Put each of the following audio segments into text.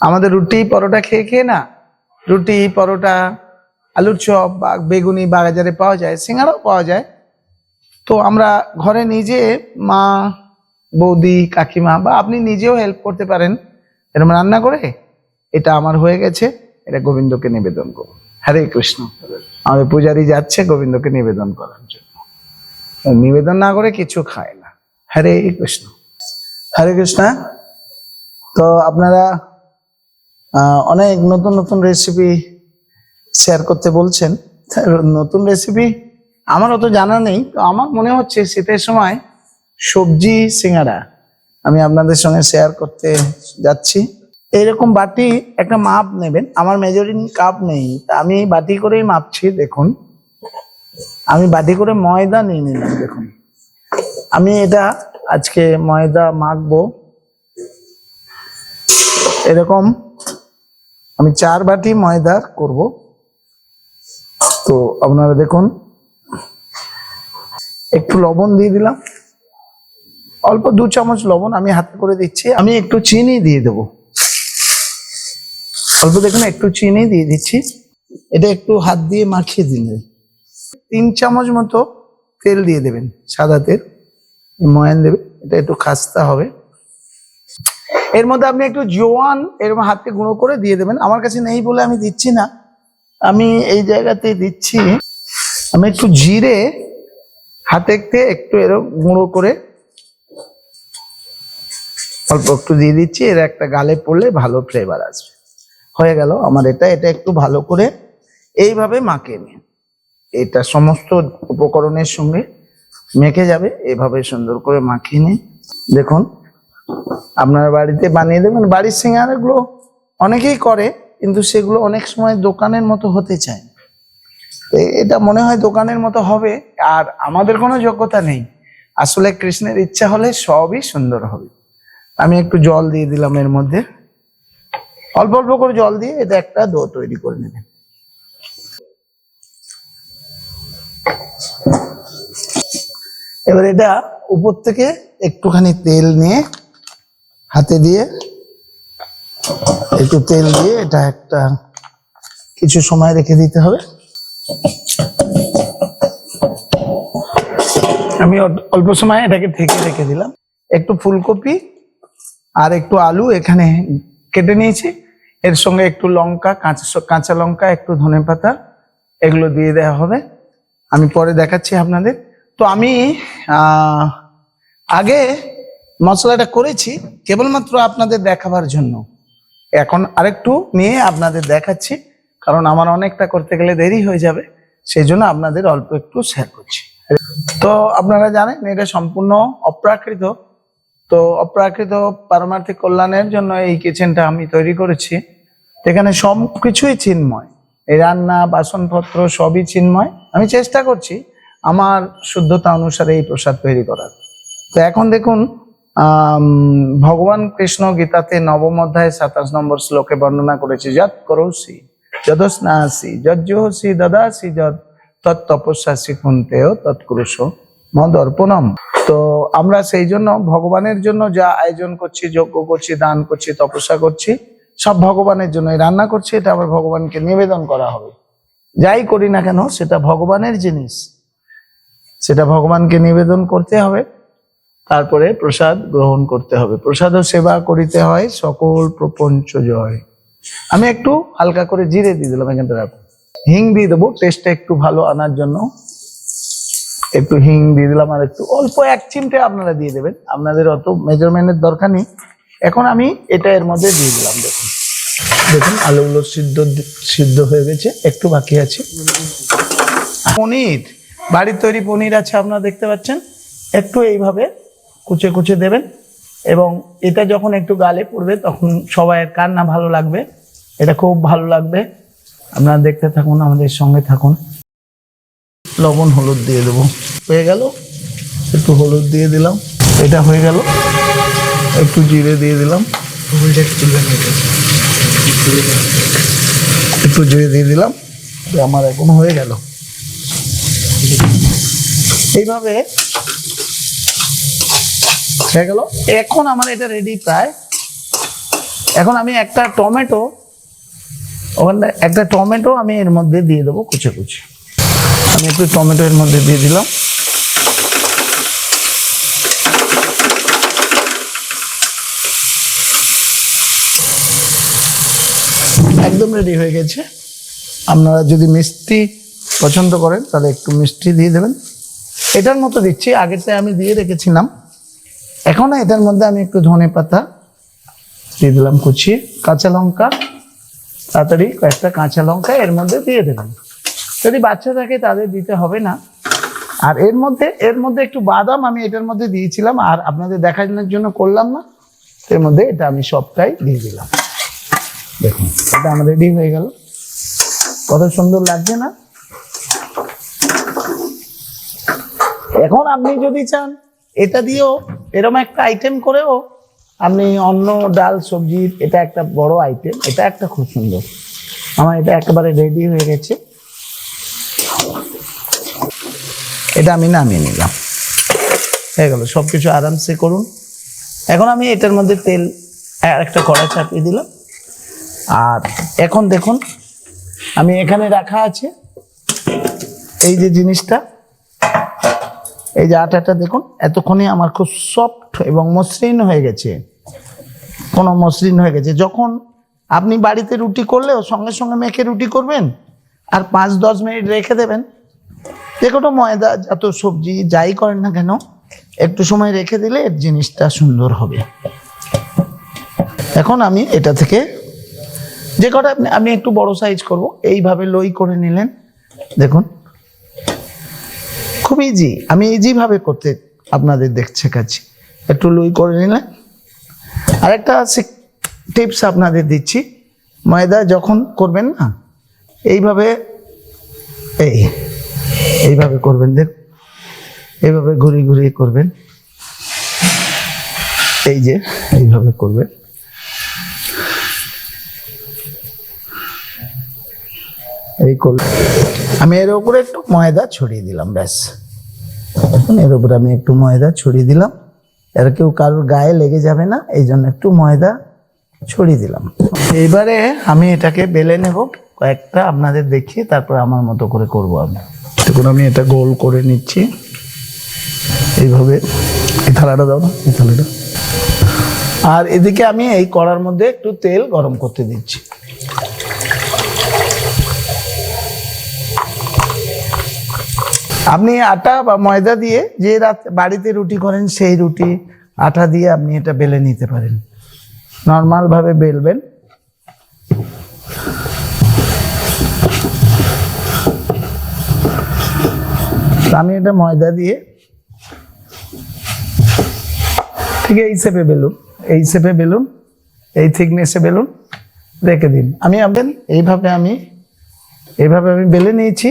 আমাদের রুটি, পরোটা খেয়ে খেয়ে না? রুটি, পরোটা, আলুর চপ, বা বেগুনি বাজারে পাওয়া যায়, সিঙ্গারাও পাওয়া যায়। তো আমরা ঘরে নিজে মা, বৌদি, কাকিমা, বা আপনি নিজেও হেল্প করতে পারেন। এরকম রান্না করে এটা আমার হয়ে গেছে। এটা গোবিন্দকে নিবেদন করুন হরে কৃষ্ণ। আমাদের পূজারি যাচ্ছে গোবিন্দকে নিবেদন করার জন্য। নিবেদন না করে কিছু খায় না। হরে কৃষ্ণ। হরে কৃষ্ণ। তো আপনারা অনেক নতুন নতুন রেসিপি শেয়ার করতে বলছেন। নতুন রেসিপি আমার অত জানা নেই, তো আমার মনে হচ্ছে শীতের সময় সবজি সিঙ্গারা আমি আপনাদের সঙ্গে শেয়ার করতে যাচ্ছি। এইরকম বাটি একটা মাপ নেবেন, আমার মেজরিং কাপ নেই। তা আমি বাটি করেই মাপছি, দেখুন। আমি বাটি করে ময়দা নিয়ে নিলাম, দেখুন। আমি এটা আজকে ময়দা মাখবো। এরকম আমি চার বাটি ময়দা করব। তো আপনারা দেখুন, একটু লবণ দিয়ে দিলাম। অল্প দু চামচ লবণ আমি হাতে করে দিচ্ছি। আমি একটু চিনি দিয়ে দেবো। অল্প দেখুন, একটু চিনি দিয়ে দিচ্ছি। এটা একটু হাত দিয়ে মাখিয়ে দিন। তিন চামচ মতো তেল দিয়ে দেবেন, সাদা তেল। ময়ান দেবে, এটা একটু খাস্তা হবে। এর মধ্যে আপনি একটু জোয়ান এরকম হাতকে গুঁড়ো করে দিয়ে দেবেন। আমার কাছে নেই বলে আমি দিচ্ছি না। আমি এই জায়গাতে দিচ্ছি। আমি একটু জিরে হাতে একটু এরকম গুঁড়ো করে অল্প একটু দিয়ে দিচ্ছি। এর একটা গালে পড়লে ভালো ফ্লেভার আসবে। হয়ে গেল আমার এটা। এটা একটু ভালো করে এইভাবে মাখিয়ে নিন। এটা সমস্ত উপকরণের সঙ্গে মেখে যাবে। এভাবে সুন্দর করে মাখিয়ে নিন। দেখুন আপনার বাড়িতে বানিয়ে দেবেন? বাড়ির সিঙ্গারাগুলো অনেকেই করে, কিন্তু সেগুলো অনেক সময় দোকানের মতো হতে চায় এটা মনে হয় দোকানের মতো হবে, আর আমাদের কোনো যোগ্যতা নেই। আসলে কৃষ্ণের ইচ্ছা হলে সবই সুন্দর হবে। আমি একটু জল দিয়ে দিলাম এর মধ্যে। অল্প অল্প করে জল দিয়ে এটা একটা দো তৈরি করে নেবেন। এবার এটা উপর থেকে একটুখানি তেল নিয়ে হাতে দিয়ে একটু তেল দিয়ে এটা একটা কিছু সময় রেখে দিতে হবে। আমি অল্প- সময় এটাকে ঢেকে রেখে দিলাম। একটু ফুলকপি আর একটু আলু এখানে কেটে নিয়েছি। এর সঙ্গে একটু লঙ্কা, কাঁচা কাঁচা লঙ্কা, একটু ধনে পাতা, এগুলো দিয়ে দেওয়া হবে। আমি পরে দেখাচ্ছি আপনাদের। তো আমি আগে মশলাটা করেছি কেবলমাত্র আপনাদের দেখাবার জন্য। এখন আরেকটু নিয়ে আপনাদের দেখাচ্ছি, কারণ আমার অনেকটা করতে গেলে দেরি হয়ে যাবে, সেই জন্য আপনাদের অল্প একটু শেয়ার করছি। তো আপনারা জানেন, এটা সম্পূর্ণ অপ্রাকৃত। তো অপ্রাকৃত পারমার্থিক কল্যাণের জন্য এই কিচেনটা আমি তৈরি করেছি। এখানে সব কিছুই চিন্ময়। এই রান্না, বাসনপত্র সবই চিন্ময়। আমি চেষ্টা করছি আমার শুদ্ধতা অনুসারে এই প্রসাদ তৈরি করার। তো এখন দেখুন ভগবান কৃষ্ণ গীতাতে নবম অধ্যায় সাতাশ নম্বর শ্লোকে বর্ণনা করেছে যত করৌসি, যদস্নাসি, যজ্জোহসি, দদাসি যদ তৎতপস্যাসি কুন্তেও তৎকুরুষ মদ অর্পণম তো আমরা সেই জন্য ভগবানের জন্য যা আয়োজন করছি, যজ্ঞ করছি, দান করছি, তপস্যা করছি, সব ভগবানের জন্য রান্না করছি, এটা আবার ভগবানকে নিবেদন করা হবে। যাই করি না কেন, সেটা ভগবানের জিনিস। সেটা ভগবানকে নিবেদন করতে হবে। তারপরে প্রসাদ গ্রহণ করতে হবে। প্রসাদও সেবা করিতে হয়, সকল প্রপঞ্চ জয়। আমি একটু হালকা করে জিরে দিয়ে দিলাম এখানটা রাখো। হিং দিয়ে দেবো টেস্টটা একটু ভালো আনার জন্য। একটু হিং দিয়ে দিলাম আর একটু অল্প এক চিমটে আপনারা দিয়ে দেবেন। আপনাদের অত মেজারমেন্টের দরকার নেই। এখন আমি এটা এর মধ্যে দিয়ে দিলাম, দেখুন। দেখুন আলুগুলো সিদ্ধ সিদ্ধ হয়ে গেছে, একটু বাকি আছে। পনির, বাড়ির তৈরি পনির আছে, আপনারা দেখতে পাচ্ছেন। একটু এইভাবে কুচে কুচে দেবেন এবং এটা যখন একটু গালে পড়বে তখন সবাইয়ের কান্না ভালো লাগবে এটা খুব ভালো লাগবে। আপনারা দেখতে থাকুন আমাদের সঙ্গে থাকুন। লবণ হলুদ দিয়ে দেবো। হয়ে গেল? একটু হলুদ দিয়ে দিলাম। এটা হয়ে গেল? একটু জিরে দিয়ে দিলাম। একটু জিরে দিয়ে দিলাম। আমার এখন হয়ে গেল। এইভাবে হয়ে গেল। এখন আমার এটা রেডি প্রায়। এখন আমি একটা টমেটো, ওখানে একটা টমেটো আমি এর মধ্যে দিয়ে দেবো কুচে কুচে। আমি একটু টমেটো এর মধ্যে দিয়ে দিলাম। একদম রেডি হয়ে গেছে। আপনারা যদি মিষ্টি পছন্দ করেন, তাহলে একটু মিষ্টি দিয়ে দেবেন। এটার মতো দিচ্ছি আগেরটা আমি দিয়ে রেখেছিলাম। এখন এটার মধ্যে আমি একটু ধনে পাতা দিয়ে দিলাম কুচিয়ে কাঁচা লঙ্কা, তাড়াতাড়ি কয়েকটা কাঁচা লঙ্কা এর মধ্যে দিয়ে দেবেন যদি বাচ্চা থাকে তাদের দিতে হবে না। আর এর মধ্যে এর মধ্যে একটু বাদাম আমি এটার মধ্যে দিয়েছিলাম, আর আপনাদের দেখানোর জন্য করলাম না। এর মধ্যে এটা আমি সবটাই দিয়ে দিলাম। দেখুন, এটা আমার রেডি হয়ে গেল। কত সুন্দর লাগছে না? এখন আপনি যদি চান এটা দিয়েও এরকম একটা আইটেম করেও আপনি অন্য ডাল সবজির এটা একটা বড় আইটেম এটা একটা খুব সুন্দর। আমার এটা একেবারে রেডি হয়ে গেছে। এটা আমি নামিয়ে নিলাম। হয়ে গেল সব কিছু আরামসে করুন। এখন আমি এটার মধ্যে তেল আর একটা কড়া চাপিয়ে দিলাম। আর এখন দেখুন, আমি এখানে রাখা আছে এই যে জিনিসটা। এই যে আটাটা দেখুন, এতক্ষণে আমার খুব সফট এবং মসৃণ হয়ে গেছে। কোনো মসৃণ হয়ে গেছে। যখন আপনি বাড়িতে রুটি করলেও সঙ্গে সঙ্গে মেখে রুটি করবেন আর পাঁচ দশ মিনিট রেখে দেবেন, যে কোনো ময়দা, যত সবজি যাই করেন না কেন, একটু সময় রেখে দিলে এর জিনিসটা সুন্দর হবে। এখন আমি এটা থেকে যে কটা আপনি, আমি একটু বড় সাইজ করব। এইভাবে লই করে নিলেন। দেখুন খুব ইজি আমি ইজি ভাবে করতে আপনাদের দেখছে কাছে একটু লুই করে নিলেন আরেকটা টিপস আপনাদের দিচ্ছি। ময়দা যখন করবেন না, এইভাবে, এই, এইভাবে করবেন, দেখ। এইভাবে ঘুরিয়ে ঘুরিয়ে করবেন। এই যে, এইভাবে করবেন। এই করল আমি এর উপরে একটু ময়দা ছড়িয়ে দিলাম, ব্যাস। এখন এর উপরে আমি একটু ময়দা ছড়িয়ে দিলাম। এর কেউ কারোর গায়ে লেগে যাবে না এই জন্য একটু ময়দা ছড়িয়ে দিলাম। এইবারে আমি এটাকে বেলে নেব কয়েকটা আপনাদের দেখিয়ে তারপর আমার মতো করে করব আমি। দেখুন আমি এটা গোল করে নিচ্ছি। এইভাবে। এই থালাটা দাও না এই থালাটা। আর এদিকে আমি এই কড়ার মধ্যে একটু তেল গরম করতে দিচ্ছি। আপনি আটা বা ময়দা দিয়ে যে রাত বাড়িতে রুটি করেন, সেই রুটি, আটা দিয়ে আপনি এটা বেলে নিতে পারেন। নর্মাল ভাবে বেলবেন। আমি এটা ময়দা দিয়ে ঠিক এই শেপে বেলুন, এই শেপে বেলুন, এই থিকনেসে বেলুন রেখে দিন। আমি আবেন এইভাবে আমি এইভাবে আমি বেলে নিয়েছি।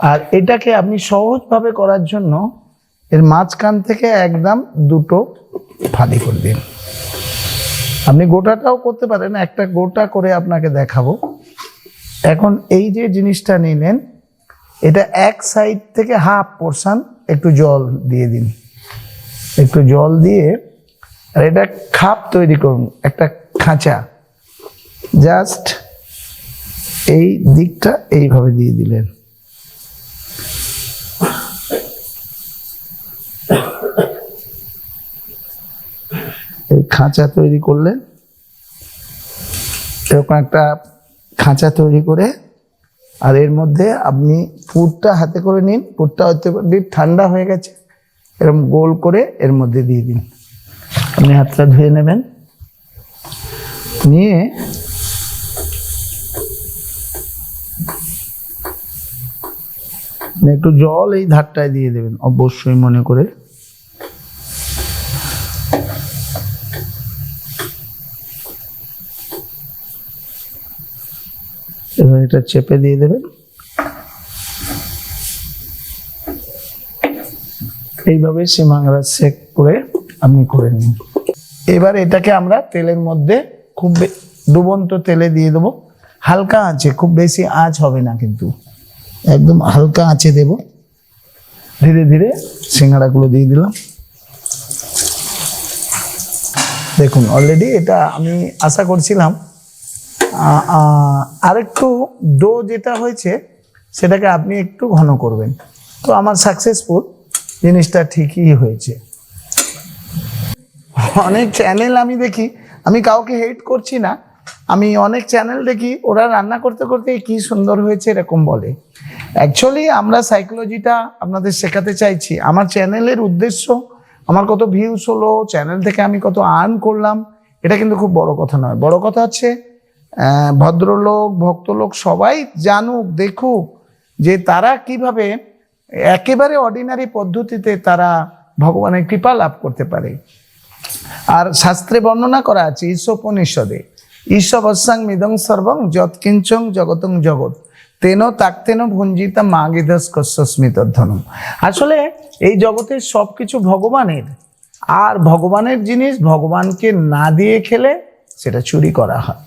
আর এটাকে আপনি সহজভাবে করার জন্য এর মাঝখান থেকে একদম দুটো ফালি করে দিন। আপনি গোটাটাও করতে পারেন, একটা গোটা করে আপনাকে দেখাবো। এখন এই যে জিনিসটা নিলেন, এটা এক সাইড থেকে হাফ পোর্শন একটু জল দিয়ে দিন। একটু জল দিয়ে, আর এটা খাপ তৈরি করুন, একটা খাঁচা। জাস্ট এই দিকটা এইভাবে দিয়ে দিলেন। খাঁচা তৈরি করলেন এরকম একটা খাঁচা তৈরি করে, আর এর মধ্যে আপনি পুরটা হাতে করে নিন, পুরটা ডিপ ঠান্ডা হয়ে গেছে, এরকম গোল করে এর মধ্যে দিয়ে দিন। আপনি হাতটা ধুয়ে নেবেন। নিয়ে একটু জল এই ধারটায় দিয়ে দেবেন, অবশ্যই মনে করে। এটা চেপে দিয়ে দেবেন। এইভাবে সীমাংরা সেক করে আপনি করে নিন। এবার এটাকে আমরা তেলের মধ্যে খুব ডুবন্ত তেলে দিয়ে দেবো। হালকা আঁচে, খুব বেশি আঁচ হবে না কিন্তু। একদম হালকা আঁচে দেব। ধীরে ধীরে সিঙ্গাড়াগুলো দিয়ে দিলাম। দেখুন অলরেডি এটা আমি আশা করছিলাম আরেকটু ডো যেটা হয়েছে, সেটাকে আপনি একটু ঘন করবেন। তো আমার সাকসেসফুল জিনিসটা ঠিকই হয়েছে। অনেক চ্যানেল আমি দেখি, আমি কাউকে হেট করছি না। আমি অনেক চ্যানেল দেখি, ওরা রান্না করতে করতে কি সুন্দর হয়েছে এরকম বলে। অ্যাকচুয়ালি আমরা সাইকোলজিটা আপনাদের শেখাতে চাইছি। আমার চ্যানেলের উদ্দেশ্য, আমার কত ভিউস হলো চ্যানেল থেকে আমি কত আর্ন করলাম, এটা কিন্তু খুব বড় কথা নয়। বড় কথা হচ্ছে ভদ্রলোক, ভক্তলোক সবাই জানুক, দেখুক যে তারা কীভাবে একেবারে অর্ডিনারি পদ্ধতিতে তারা ভগবানের কৃপা লাভ করতে পারে। আর শাস্ত্রে বর্ণনা করা আছে ঈশোপনিষদে ঈশবস্যাং মিদং সর্বং যৎকিঞ্চং জগতং জগৎ, তেন তাক্তেন ভঞ্জিতা মা মাগিদস কস্মিতধনম আসলে এই জগতের সবকিছু ভগবানের, আর ভগবানের জিনিস ভগবানকে না দিয়ে খেলে সেটা চুরি করা হয়।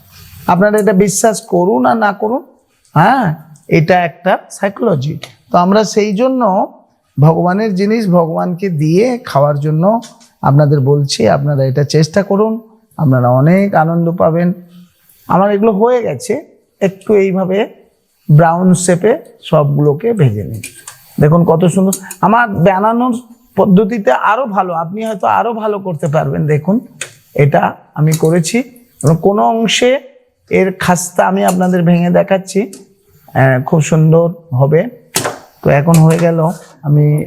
আপনারা এটা বিশ্বাস করুন আর না করুন হ্যাঁ এটা একটা সাইকোলজি তো আমরা সেই জন্য ভগবানের জিনিস ভগবানকে দিয়ে খাওয়ার জন্য আপনাদের বলছি, আপনারা এটা চেষ্টা করুন, আপনারা অনেক আনন্দ পাবেন। আমার এগুলো হয়ে গেছে, একটু এইভাবে ব্রাউন শেপে সবগুলোকে ভেজে নিন। দেখুন কত সুন্দর, আমার বানানোর পদ্ধতিতে আরও ভালো, আপনি হয়তো আরও ভালো করতে পারবেন। দেখুন, এটা আমি করেছি কোনো অংশে এর খাস্তা আমি আপনাদের ভেঙে দেখাচ্ছি। আহ, খুব সুন্দর হবে। তো এখন হয়ে গেল আমি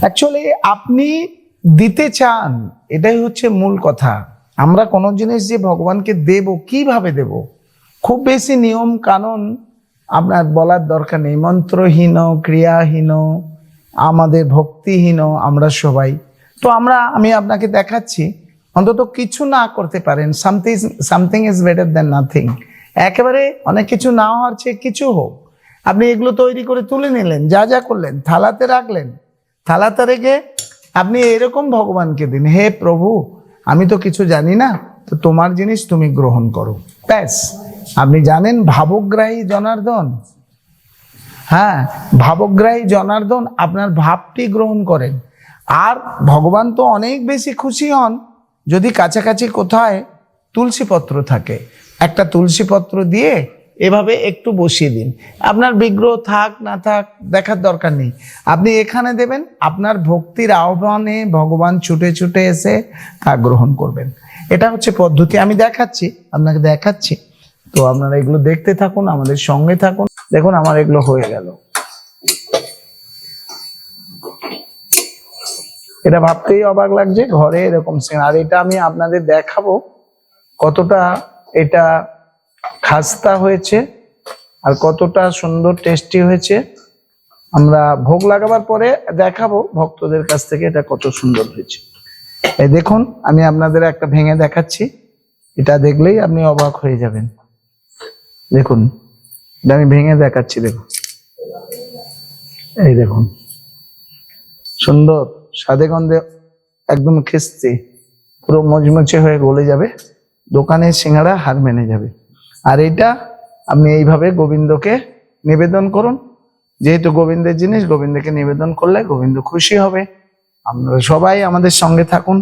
অ্যাকচুয়ালি আপনি দিতে চান এটাই হচ্ছে মূল কথা। আমরা কোনো জিনিস যে ভগবানকে দেব কীভাবে দেব? খুব বেশি নিয়ম কানুন আপনার বলার দরকার নেই। মন্ত্রহীন ক্রিয়াহীন আমাদের ভক্তিহীন আমরা সবাই। তো আমরা আমি আপনাকে দেখাচ্ছি। অন্তত কিছু না করতে পারেন। Something something is better than nothing একেবারে অনেক কিছু না হওয়ার চেয়ে কিছু হোক। আপনি এগুলো তৈরি করে তুলে নিলেন, যা যা করলেন, থালাতে রাখলেন। থালাতে রেখে আপনি এরকম ভগবানকে দিন, হে প্রভু, আমি তো কিছু জানি না, তো তোমার জিনিস তুমি গ্রহণ করো। ব্যাস, আপনি জানেন ভাবগ্রাহী জনার্দন। হ্যাঁ ভাবগ্রাহী জনার্দন আপনার ভাবটি গ্রহণ করেন। আর ভগবান তো অনেক বেশি খুশি হন। যদি কাছাকাছি কোথায় তুলসী পত্র থাকে, একটা তুলসী পত্র দিয়ে এভাবে একটু বসিয়ে দিন। আপনার বিগ্রহ থাক, না থাক, দেখার দরকার নেই। আপনি এখানে দেবেন, আপনার ভক্তির আহ্বানে ভগবান ছুটে ছুটে এসে তা গ্রহণ করবেন। এটা হচ্ছে পদ্ধতি। আমি দেখাচ্ছি, আপনাকে দেখাচ্ছি। তো আপনারা এগুলো দেখতে থাকুন, আমাদের সঙ্গে থাকুন। দেখুন, আমার এগুলো হয়ে গেল। এটা ভাবতেই অবাক লাগছে, ঘরে এরকম সিন আর এটা আমি আপনাদের দেখাবো কতটা এটা খাস্তা হয়েছে আর কতটা সুন্দর টেস্টি হয়েছে। আমরা ভোগ লাগাবার পরে দেখাবো ভক্তদের কাছ থেকে এটা কত সুন্দর হয়েছে। এই দেখুন, আমি আপনাদের একটা ভেঙে দেখাচ্ছি। এটা দেখলেই আপনি অবাক হয়ে যাবেন। দেখুন, এটা আমি ভেঙে দেখাচ্ছি, দেখুন। এই দেখুন, সুন্দর। সাদে গন্ধে একদম খেস্তে, পুরো মজমচে হয়ে গলে যাবে। দোকানে সিঙ্গারা হার মেনে যাবে। আর এটা আপনি এইভাবে গোবিন্দকে নিবেদন করুন। যেহেতু গোবিন্দের জিনিস, গোবিন্দকে নিবেদন করলে গোবিন্দ খুশি হবে। আপনারা সবাই আমাদের সঙ্গে থাকুন।